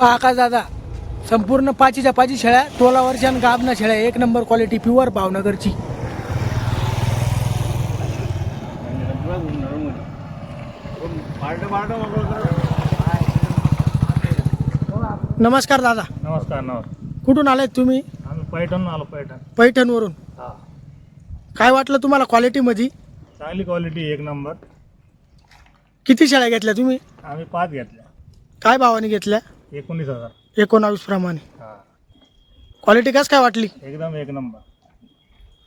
आकाश दादा संपूर्ण पाचीच्या पाची शेळ्या टोलावरच्या आणि गाबना शेळ्या एक नंबर क्वालिटी प्युअर भावनगरची. नमस्कार दादा. नमस्कार नमस्कार. कुठून आलेत तुम्ही? आम्ही पैठण आलो पैठण. पैठणवरून. हा. काय वाटलं तुम्हाला क्वालिटीमध्ये चांगली क्वालिटी एक नंबर किती शेळ्या घेतल्या तुम्ही? आम्ही पाच घेतल्या. काय भावाने घेतल्या? एकोणीस हजार. एकोणावीस प्रमाणे. हा. क्वालिटी कस काय वाटली? एकदम एक नंबर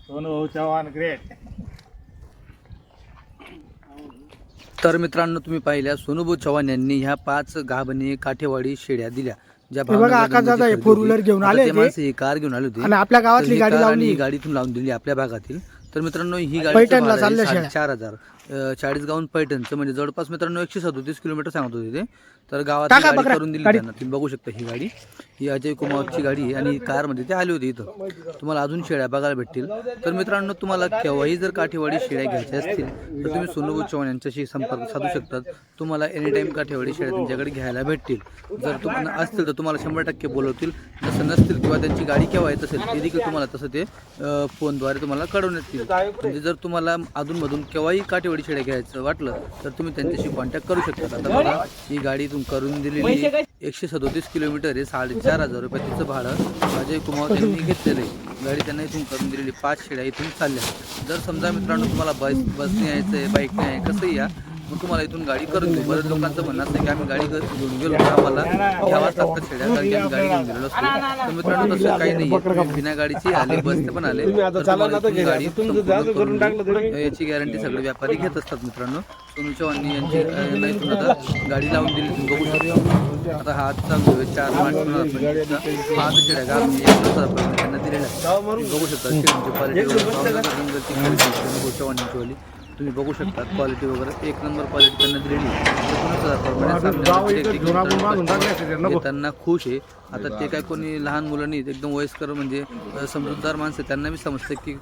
सोनू भाऊ चव्हाण ग्रेट तर मित्रांनो तुम्ही पाहिल्या सोनूभाऊ चव्हाण यांनी ह्या पाच गाभणी काठेवाडी शेड्या दिल्या. ज्या हे बघा, भावनगरमध्ये आकाश दादा हे खरेदी four होती. wheeler घेऊन आता आले ते ते. माणसं ही कार घेऊन आले होते. आणि आपल्या गावातली तर ही गाडी कार आणि लावली ही गाडीतून लावून दिली आपल्या भागातील. तर मित्रांनो ही पैठणला गाडी. चार हजार अं, चाळीसगावहून पैठणचं म्हणजे जवळपास मित्रांनो एकशे सदोतीस किलोमीटर सांगत होते ते. तर गावात गाडी करून दिली. त्यांना. तुम्ही बघू शकता ही गाडी. ही अजय कुमारची गाडी आहे आणि कारमध्ये ते आले होते इथं. तुम्हाला अजून शेळ्या बघायला भेटतील. तर मित्रांनो तुम्हाला केव्हाही जर काठेवाडी शेळ्या घ्यायच्या असतील तर तुम्ही सोनू चव्हाण यांच्याशी संपर्क साधू शकतात. तुम्हाला एनी टाईम काठेवाडी शेळ्या त्यांच्याकडे घ्यायला भेटतील. जर तुम्हाला असतील तर तुम्हाला शंभर टक्के बोलवतील. जसं नसतील किंवा त्यांची गाडी केव्हा येत असेल ते देखील तुम्हाला तसं ते फोनद्वारे तुम्हाला कळवण्यात येईल. म्हणजे जर तुम्हाला अधूनमधून केव्हाही काठेवाडी शेळ्या घ्यायचं वाटलं तर तुम्ही त्यांच्याशी कॉन्टॅक्ट करू शकता. आता बघा ही गाडी इथून करून दिलेली एकशे सदोतीस किलोमीटर आहे साडेचार हजार रुपये तिचं भाडं. अजय कुमार यांनी घेतलेलं आहे. गाडी त्यांना इथून करून दिलेली पाच शेळ्या इथून चालल्या जर समजा मित्रांनो तुम्हाला बस बसने यायचं आहे बाईकने आहे कसंही या मग तुम्हाला इथून गाडी करून देऊ बरेच लोकांचं म्हणणं असतं की आम्ही गाडी घेऊन गेलो आम्हाला. घ्यावाच लागतात शेड्या कारण की आम्ही गाडी घेऊन गेलेलो असतो. तर मित्रांनो तसं काही नाही बिना गाडीची आले बसने पण आले. गाडी. याची गॅरंटी सगळे व्यापारी घेत असतात मित्रांनो. सोनू चव्हाण यांची इथून आता गाडी लावून दिली तुम्ही बघू शकता. आता हा आजचा चार मार्च. पाच शेड्या गाव हजार त्यांना. तुम्ही बघू शकता चव्हाण यांची वाली तुम्ही बघू शकता क्वालिटी वगैरे. एक नंबर क्वालिटी त्यांना दिलेली घेताना खुश आहे. आता ते काय कोणी लहान मुलं नाहीत. एकदम वयस्कर म्हणजे समजूतदार माणसं. त्यांना बी समजतं की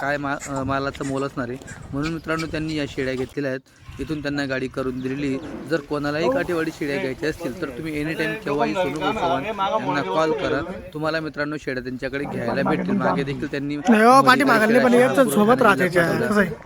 काय मा मालाचं मोल असणार आहे. म्हणून मित्रांनो त्यांनी या शेळ्या घेतलेल्या आहेत. इथून त्यांना गाडी करून दिलेली जर कोणालाही काठेवाडी शेळ्या घ्यायच्या असतील तर तुम्ही एनी टाईम केव्हाही सोनू चव्हाण यांना कॉल करा. तुम्हाला मित्रांनो शेळ्या त्यांच्याकडे घ्यायला भेटतील. मागे देखील त्यांनी हो?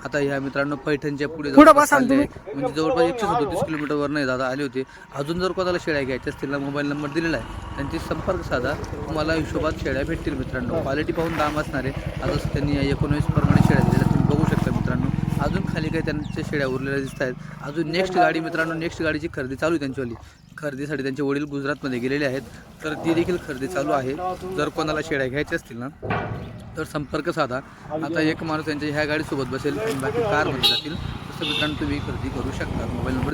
आता ह्या मित्रांनो पैठणच्या पुढे पुढं जवळपास बसा ना चालले. आहे. म्हणजे जवळपास एकशे सदोतीस किलोमीटरवर नाही दादा आले होते. अजून जर कोणाला शेळ्या घ्यायच्या असतील ना मोबाईल नंबर दिलेला आहे त्यांची संपर्क साधा. तुम्हाला हिशोबात शेळ्या भेटतील मित्रांनो. क्वालिटी पाहून दाम असणार आहे. आता त्यांनी एकोणवीस प्रमाणे शेळ्या दिलेल्या तुम्ही बघू शकता मित्रांनो. अजून खाली काही त्यांच्या शेळ्या उरलेल्या दिसत आहेत अजून नेक्स्ट गाडी मित्रांनो नेक्स्ट गाडीची खरेदी चालू आहे त्यांच्यावाली खरेदीसाठी त्यांचे वडील गुजरातमध्ये गेलेले आहेत. तर ती देखील खरेदी चालू आहे. जर कोणाला शेळ्या घ्यायच्या असतील ना तर संपर्क साधा. आता एक माणूस त्यांच्या ह्या गाडीसोबत बसेल आणि बाकी कारमध्ये जातील. तसं मित्रांनो तुम्ही खरेदी करू शकता. Mobile number